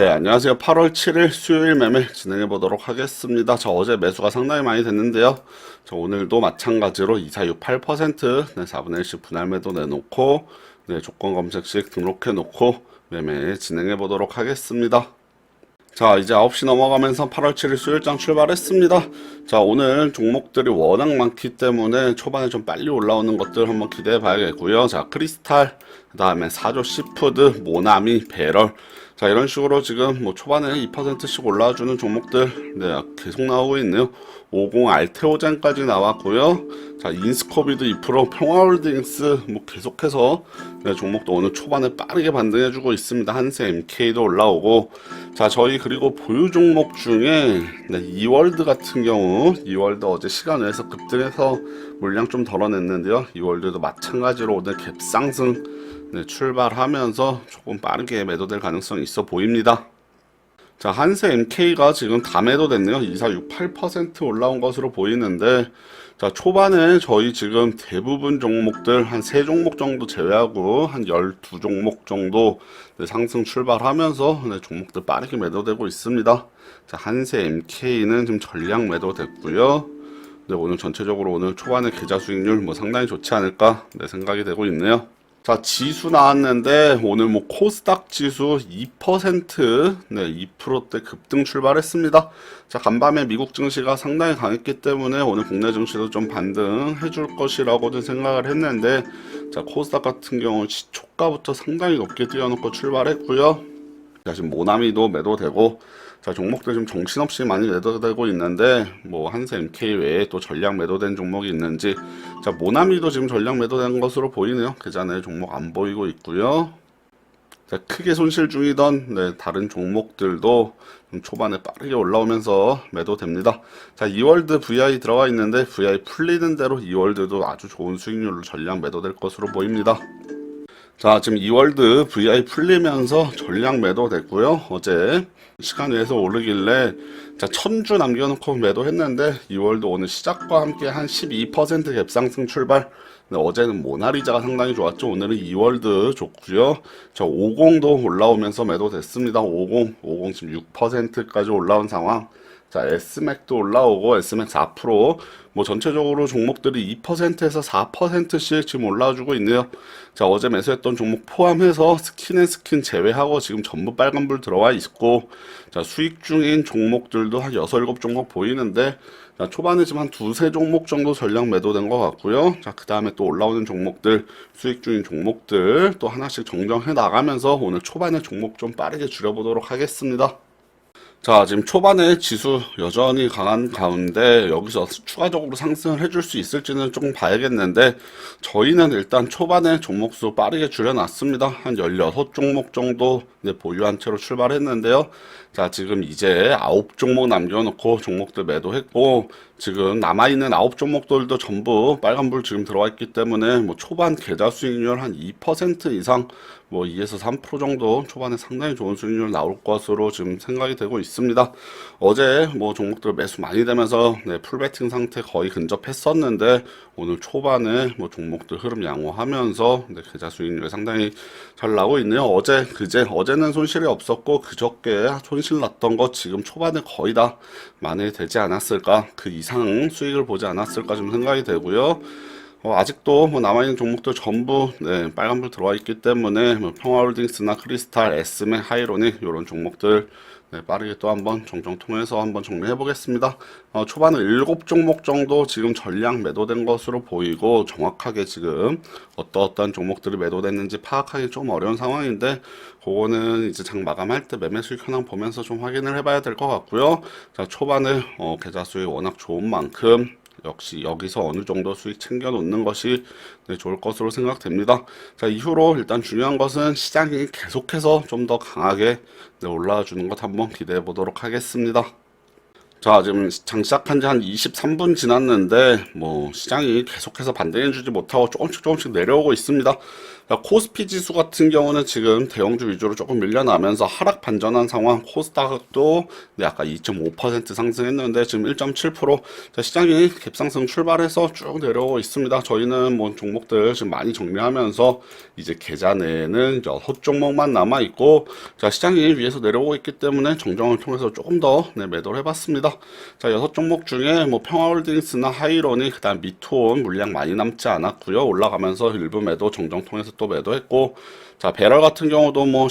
네, 안녕하세요. 8월 7일 수요일 매매 진행해 보도록 하겠습니다. 저 어제 매수가 상당히 많이 됐는데요. 저 오늘도 마찬가지로 2468% 네, 4분의 1씩 분할 매도 내놓고 네, 조건 검색식 등록해 놓고 매매 진행해 보도록 하겠습니다. 자, 이제 9시 넘어가면서 8월 7일 수요일장 출발했습니다. 자, 오늘 종목들이 워낙 많기 때문에 초반에 좀 빨리 올라오는 것들 한번 기대해 봐야겠고요. 자, 크리스탈, 그 다음에 사조 시푸드, 모나미, 배럴. 자, 이런 식으로 지금 뭐 초반에 2%씩 올라와주는 종목들, 네, 계속 나오고 있네요. 50 알테오젠까지 나왔고요. 자, 인스코비드 2%, 평화홀딩스 뭐 계속해서 네, 종목도 오늘 초반에 빠르게 반등해주고 있습니다. 한세 MK도 올라오고 자, 저희 그리고 보유 종목 중에 네, 이월드 같은 경우 이월드 어제 시간 외에서 급등해서 물량 좀 덜어냈는데요. 이월드도 마찬가지로 오늘 갭상승 네, 출발하면서 조금 빠르게 매도될 가능성이 있어 보입니다. 자, 한세 MK가 지금 다 매도됐네요. 2468% 올라온 것으로 보이는데, 자, 초반에 저희 지금 대부분 종목들 한 3종목 정도 제외하고 한 12종목 정도 네, 상승 출발하면서 네, 종목들 빠르게 매도되고 있습니다. 자, 한세 MK는 지금 전량 매도됐고요. 네, 오늘 전체적으로 오늘 초반에 계좌 수익률 뭐 상당히 좋지 않을까 네, 생각이 되고 있네요. 자, 지수 나왔는데 오늘 뭐 코스닥 지수 2% 네, 2%대 급등 출발했습니다. 자, 간밤에 미국 증시가 상당히 강했기 때문에 오늘 국내 증시도 좀 반등해 줄 것이라고는 생각을 했는데 자, 코스닥 같은 경우 시초가부터 상당히 높게 뛰어놓고 출발했고요. 자, 지금 모나미도 매도되고 자, 종목들 좀 정신없이 많이 매도되고 있는데, 뭐, 한세 MK 외에 또 전량 매도된 종목이 있는지, 자, 모나미도 지금 전량 매도된 것으로 보이네요. 계좌 내 종목 안 보이고 있고요. 자, 크게 손실 중이던, 네, 다른 종목들도 좀 초반에 빠르게 올라오면서 매도됩니다. 자, 이월드 VI 들어가 있는데, VI 풀리는 대로 이월드도 아주 좋은 수익률로 전량 매도될 것으로 보입니다. 자, 지금 이월드 VI 풀리면서 전량 매도 됐고요. 어제 시간 외에서 오르길래 자, 천주 남겨놓고 매도했는데 이월드 오늘 시작과 함께 한 12% 갭상승 출발. 네, 어제는 모나리자가 상당히 좋았죠. 오늘은 이월드 좋고요. 저 50도 올라오면서 매도됐습니다. 50, 50 지금 6%까지 올라온 상황. 자, S맥도 올라오고 S맥 4%, 뭐 전체적으로 종목들이 2%에서 4%씩 지금 올라와주고 있네요. 자, 어제 매수했던 종목 포함해서 스킨앤스킨 제외하고 지금 전부 빨간불 들어와 있고, 자, 수익 중인 종목들도 한 6, 7종목 보이는데, 자, 초반에 지금 한 두세 종목 정도 전량 매도된 것 같고요. 자, 그 다음에 또 올라오는 종목들, 수익 중인 종목들 또 하나씩 정정해 나가면서 오늘 초반에 종목 좀 빠르게 줄여보도록 하겠습니다. 자, 지금 초반에 지수 여전히 강한 가운데 여기서 추가적으로 상승을 해줄 수 있을지는 조금 봐야겠는데 저희는 일단 초반에 종목수 빠르게 줄여놨습니다. 한 16종목 정도 네, 보유한 채로 출발했는데요. 자, 지금 이제 9종목 남겨놓고 종목들 매도했고 지금 남아있는 9종목들도 전부 빨간불 지금 들어와 있기 때문에 뭐 초반 계좌 수익률 한 2% 이상 뭐 2에서 3% 정도 초반에 상당히 좋은 수익률 나올 것으로 지금 생각이 되고 있습니다. 어제 뭐 종목들 매수 많이 되면서 네, 풀베팅 상태 거의 근접했었는데 오늘 초반에 뭐 종목들 흐름 양호하면서 네, 계좌 수익률이 상당히 잘 나오고 있네요. 어제 그제 어제는 손실이 없었고 그저께 손실 났던 거 지금 초반에 거의 다 만회되지 않았을까 그 이상 수익을 보지 않았을까 좀 생각이 되고요. 어, 아직도 뭐 남아있는 종목들 전부 네, 빨간불 들어와 있기 때문에 뭐 평화홀딩스나 크리스탈, 에스메, 하이로닉 이런 종목들 네, 빠르게 또 한번 정정 통해서 한번 정리해 보겠습니다. 어, 초반에 7종목 정도 지금 전량 매도된 것으로 보이고 정확하게 지금 어떠어떤 종목들이 매도됐는지 파악하기 좀 어려운 상황인데 그거는 이제 장 마감할 때 매매 수익 현황 보면서 좀 확인을 해봐야 될 것 같고요. 자 초반에 어, 계좌 수익 워낙 좋은 만큼 역시 여기서 어느 정도 수익 챙겨 놓는 것이 네, 좋을 것으로 생각됩니다. 자, 이후로 일단 중요한 것은 시장이 계속해서 좀 더 강하게 네, 올라와 주는 것 한번 기대해 보도록 하겠습니다. 자, 지금 장 시작한 지 한 23분 지났는데, 뭐, 시장이 계속해서 반등해주지 못하고 조금씩 조금씩 내려오고 있습니다. 코스피 지수 같은 경우는 지금 대형주 위주로 조금 밀려나면서 하락 반전한 상황. 코스닥도 네, 아까 2.5% 상승했는데 지금 1.7% 자, 시장이 갭상승 출발해서 쭉 내려오고 있습니다. 저희는 뭐 종목들 지금 많이 정리하면서 이제 계좌 내에는 여섯 종목만 남아 있고 자, 시장이 위에서 내려오고 있기 때문에 정정을 통해서 조금 더 네, 매도를 해봤습니다. 자, 여섯 종목 중에 뭐 평화홀딩스나 하이론이 그다음 미토온 물량 많이 남지 않았고요. 올라가면서 일부 매도 정정 통해서 또 매도했고 자 배럴 같은 경우도 뭐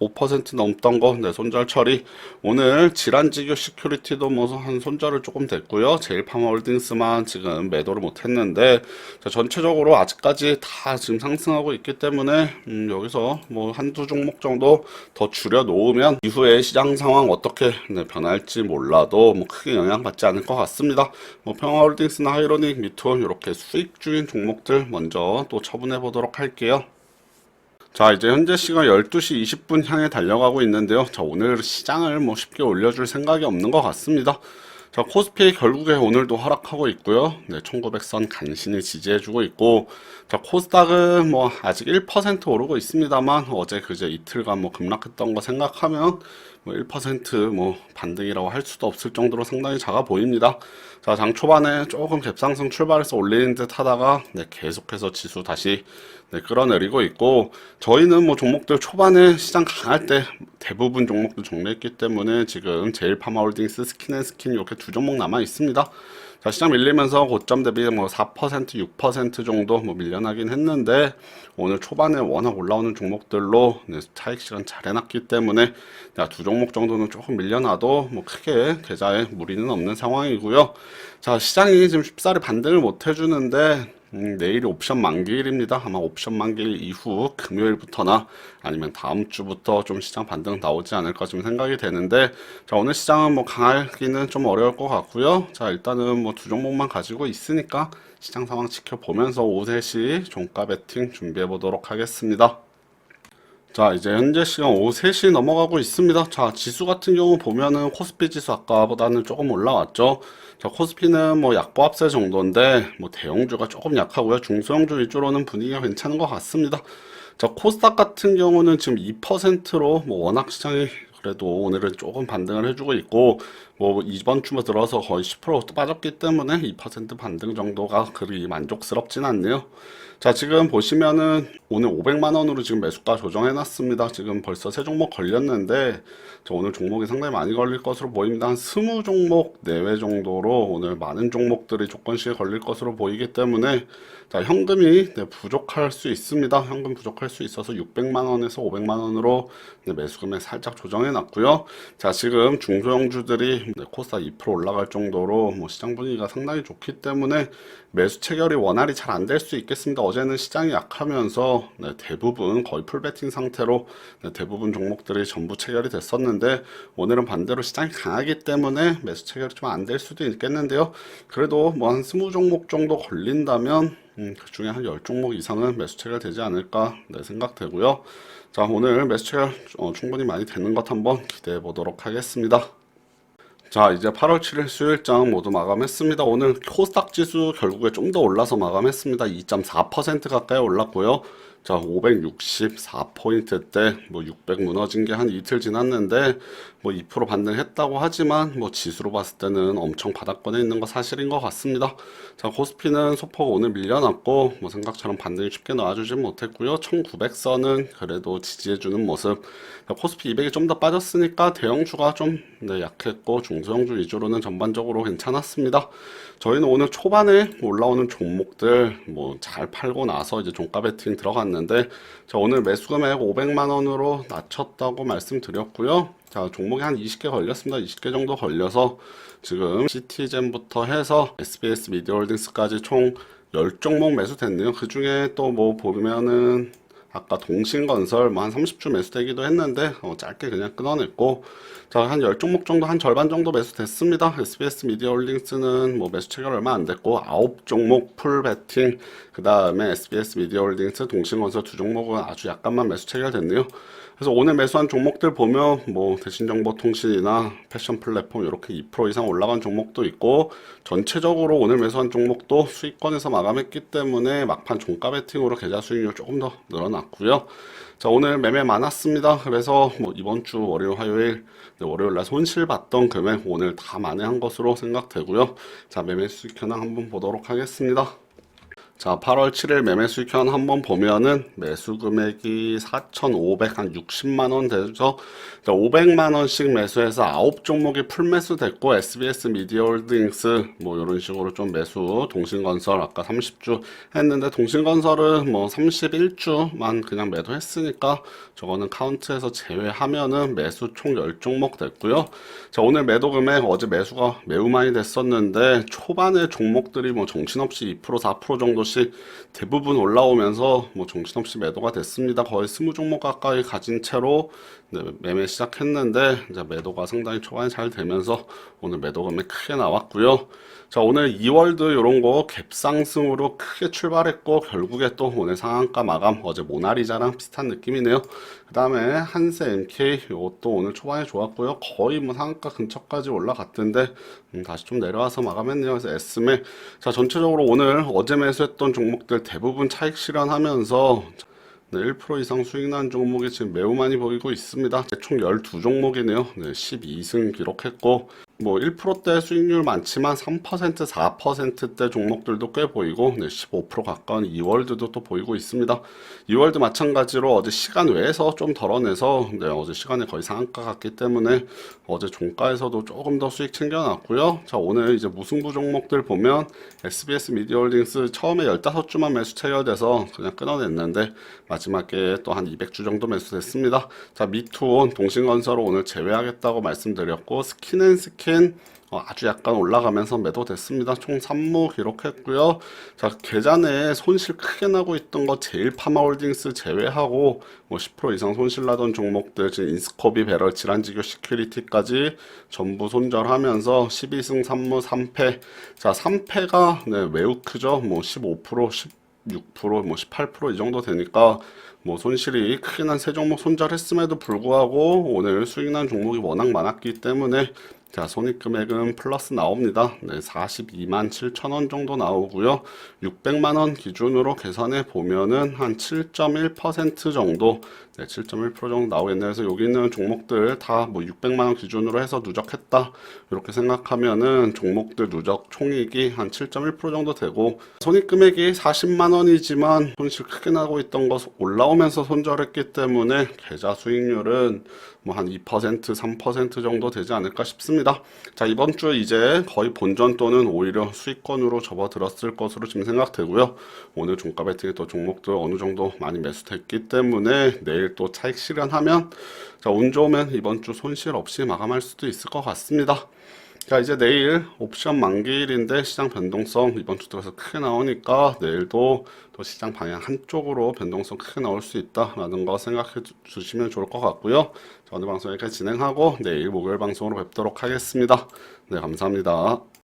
15% 넘던 거, 네, 손절 처리. 오늘 질환지교 시큐리티도 뭐 한 손절을 조금 됐고요. 제일파마홀딩스만 지금 매도를 못했는데, 자, 전체적으로 아직까지 다 지금 상승하고 있기 때문에, 음, 여기서 뭐 한두 종목 정도 더 줄여 놓으면 이후에 시장 상황 어떻게 네, 변할지 몰라도 뭐 크게 영향받지 않을 것 같습니다. 뭐 평화홀딩스나 하이로닉, 미투 이렇게 수익주인 종목들 먼저 또 처분해 보도록 할게요. 자, 이제 현재 시간 12시 20분 향해 달려가고 있는데요. 자, 오늘 시장을 뭐 쉽게 올려줄 생각이 없는 것 같습니다. 자, 코스피 결국에 오늘도 하락하고 있고요. 네, 1900선 간신히 지지해주고 있고, 자, 코스닥은 뭐 아직 1% 오르고 있습니다만, 어제 그제 이틀간 뭐 급락했던 거 생각하면, 뭐 1%뭐 반등이라고 할 수도 없을 정도로 상당히 작아 보입니다. 자, 장 초반에 조금 갭상승 출발해서 올리는 듯 하다가, 네, 계속해서 지수 다시 네, 끌어내리고 있고 저희는 뭐 종목들 초반에 시장 강할 때 대부분 종목도 정리했기 때문에 지금 제일 파마홀딩스 스킨앤스킨 이렇게 두 종목 남아 있습니다. 자, 시장 밀리면서 고점 대비 뭐 4%, 6% 정도 뭐 밀려나긴 했는데 오늘 초반에 워낙 올라오는 종목들로 네, 차익 실현 잘 해놨기 때문에 두 종목 정도는 조금 밀려나도 뭐 크게 계좌에 무리는 없는 상황이고요. 자, 시장이 지금 쉽사리 반등을 못 해주는데 음, 내일이 옵션 만기일입니다. 아마 옵션 만기일 이후 금요일부터나 아니면 다음 주부터 좀 시장 반등 나오지 않을까 좀 생각이 되는데 자 오늘 시장은 뭐 강하기는 좀 어려울 것 같고요. 자 일단은 뭐 두 종목만 가지고 있으니까 시장 상황 지켜보면서 오후 3시 종가 베팅 준비해 보도록 하겠습니다. 자, 이제 현재 시간 오후 3시 넘어가고 있습니다. 자, 지수 같은 경우 보면은 코스피 지수 아까보다는 조금 올라왔죠. 자, 코스피는 뭐 약보합세 정도인데 뭐 대형주가 조금 약하고요. 중소형주 위주로는 분위기가 괜찮은 것 같습니다. 자, 코스닥 같은 경우는 지금 2%로 뭐 워낙 시장이 그래도 오늘은 조금 반등을 해주고 있고 뭐 이번 주에 들어서 거의 10% 빠졌기 때문에 2% 반등 정도가 그리 만족스럽진 않네요. 자 지금 보시면은 오늘 500만 원으로 지금 매수가 조정해 놨습니다. 지금 벌써 세 종목 걸렸는데 저 오늘 종목이 상당히 많이 걸릴 것으로 보입니다. 한 20종목 내외 정도로 오늘 많은 종목들이 조건시에 걸릴 것으로 보이기 때문에 자 현금이 네, 부족할 수 있습니다. 현금 부족할 수 있어서 600만 원에서 500만 원으로 네, 매수 금액 살짝 조정해 놨고요. 자 지금 중소형주들이 네, 코스닥 2% 올라갈 정도로 뭐 시장 분위기가 상당히 좋기 때문에 매수 체결이 원활히 잘 안 될 수 있겠습니다. 어제는 시장이 약하면서 네, 대부분 거의 풀베팅 상태로 네, 대부분 종목들이 전부 체결이 됐었는데 오늘은 반대로 시장이 강하기 때문에 매수 체결이 좀 안 될 수도 있겠는데요. 그래도 뭐 한 20종목 정도 걸린다면 음, 그 중에 한 10종목 이상은 매수 체결 되지 않을까 네, 생각되고요. 자 오늘 매수 체결 어, 충분히 많이 되는 것 한번 기대해 보도록 하겠습니다. 자 이제 8월 7일 수요일장 모두 마감했습니다. 오늘 코스닥 지수 결국에 좀 더 올라서 마감했습니다. 2.4% 가까이 올랐고요. 자, 564포인트 때 뭐 600 무너진 게 한 이틀 지났는데 뭐 2% 반등했다고 하지만 뭐 지수로 봤을 때는 엄청 바닥권에 있는 거 사실인 것 같습니다. 자, 코스피는 소폭 오늘 밀려났고 뭐 생각처럼 반등이 쉽게 나와주지 못했고요. 1900선은 그래도 지지해주는 모습. 자, 코스피 200이 좀 더 빠졌으니까 대형주가 좀 네, 약했고 중소형주 위주로는 전반적으로 괜찮았습니다. 저희는 오늘 초반에 올라오는 종목들 뭐 잘 팔고 나서 이제 종가 베팅 들어갔는데 자 오늘 매수 금액 500만 원으로 낮췄다고 말씀드렸고요. 자 종목이 한 20개 걸렸습니다. 20개 정도 걸려서 지금 시티젠부터 해서 SBS 미디어홀딩스까지 총 10종목 매수됐네요. 그 중에 또 뭐 보면은 아까 동신건설 뭐 한 30주 매수되기도 했는데 어, 짧게 그냥 끊어냈고 자 한 10종목 정도 한 절반 정도 매수됐습니다. SBS 미디어 홀딩스는 뭐 매수 체결 얼마 안 됐고 9종목 풀 베팅 그 다음에 SBS 미디어 홀딩스 동신건설 두 종목은 아주 약간만 매수 체결됐네요. 그래서 오늘 매수한 종목들 보면 뭐 대신정보통신이나 패션 플랫폼 이렇게 2% 이상 올라간 종목도 있고 전체적으로 오늘 매수한 종목도 수익권에서 마감했기 때문에 막판 종가 베팅으로 계좌 수익률 조금 더 늘어났고요. 자 오늘 매매 많았습니다. 그래서 뭐 이번 주 월요일 화요일 네, 월요일 날 손실 봤던 금액 오늘 다 만회한 것으로 생각되고요. 자 매매 수익 현황 한번 보도록 하겠습니다. 자, 8월 7일 매매 수익 현 한번 보면은 매수 금액이 4,500, 한 60만 원 되죠. 500만 원씩 매수해서 9 종목이 풀 매수 됐고, SBS 미디어 홀딩스, 뭐, 이런 식으로 좀 매수, 동신건설, 아까 30주 했는데, 동신건설은 뭐, 31주만 그냥 매도했으니까, 저거는 카운트에서 제외하면은 매수 총 10종목 됐고요. 자, 오늘 매도 금액 어제 매수가 매우 많이 됐었는데, 초반에 종목들이 뭐, 정신없이 2%, 4% 정도 씩 대부분 올라오면서 뭐, 정신없이 매도가 됐습니다. 거의 20종목 가까이 가진 채로 네, 매매 시작했는데 이제 매도가 상당히 초반에 잘 되면서 오늘 매도 금액 크게 나왔고요. 자 오늘 2월드 이런 거 갭상승으로 크게 출발했고 결국에 또 오늘 상한가 마감 어제 모나리자랑 비슷한 느낌이네요. 그 다음에 한세 MK 이것도 오늘 초반에 좋았고요. 거의 뭐 상한가 근처까지 올라갔던데 음, 다시 좀 내려와서 마감했네요. 그래서 S맥 자 전체적으로 오늘 어제 매수했던 종목들 대부분 차익 실현하면서 네, 1% 이상 수익 난 종목이 지금 매우 많이 보이고 있습니다. 총 12종목이네요. 네, 12승 기록했고, 뭐 1%대 수익률 많지만 3%, 4%대 종목들도 꽤 보이고, 네, 15% 가까운 2월드도 또 보이고 있습니다. 2월드 마찬가지로 어제 시간 외에서 좀 덜어내서, 네, 어제 시간에 거의 상한가 갔기 때문에 어제 종가에서도 조금 더 수익 챙겨놨고요. 자, 오늘 이제 무승부 종목들 보면 SBS 미디어홀딩스 처음에 15주만 매수 체결돼서 그냥 끊어냈는데, 마지막에 또 한 200주 정도 매수됐습니다. 자, 미투온 동신건설을 오늘 제외하겠다고 말씀드렸고 스킨앤스킨 어, 아주 약간 올라가면서 매도됐습니다. 총 3무 기록했고요. 자, 계좌내 손실 크게 나고 있던 거 제일 파마홀딩스 제외하고 뭐 10% 이상 손실 나던 종목들 지금 인스코비 배럴 질환지교 시큐리티까지 전부 손절하면서 12승 3무 3패. 자, 3패가 네, 매우 크죠. 뭐 15%, 10 6%, 뭐 18%이 정도 되니까 뭐 손실이 크게 난 세 종목 손절했음에도 불구하고 오늘 수익 난 종목이 워낙 많았기 때문에 자, 손익 금액은 플러스 나옵니다. 네, 42만 7천 원 정도 나오고요. 600만 원 기준으로 계산해 보면은 한 7.1% 정도, 네, 7.1% 정도 나오겠네요. 그래서 여기 있는 종목들 다 뭐 600만 원 기준으로 해서 누적했다. 이렇게 생각하면은 종목들 누적 총익이 한 7.1% 정도 되고 손익 금액이 40만 원이지만 손실 크게 나고 있던 거 올라오면서 손절했기 때문에 계좌 수익률은 뭐 한 2% 3% 정도 되지 않을까 싶습니다. 자 이번 주 이제 거의 본전 또는 오히려 수익권으로 접어들었을 것으로 지금 생각되고요. 오늘 종가 배팅에 또 종목들 어느 정도 많이 매수됐기 때문에 내일 또 차익 실현하면 자 운 좋으면 이번 주 손실 없이 마감할 수도 있을 것 같습니다. 자 이제 내일 옵션 만기일인데 시장 변동성 이번 주 들어서 크게 나오니까 내일도 또 시장 방향 한쪽으로 변동성 크게 나올 수 있다라는 거 생각해 주- 주시면 좋을 것 같고요. 자, 오늘 방송 여기까지 진행하고 내일 목요일 방송으로 뵙도록 하겠습니다. 네 감사합니다.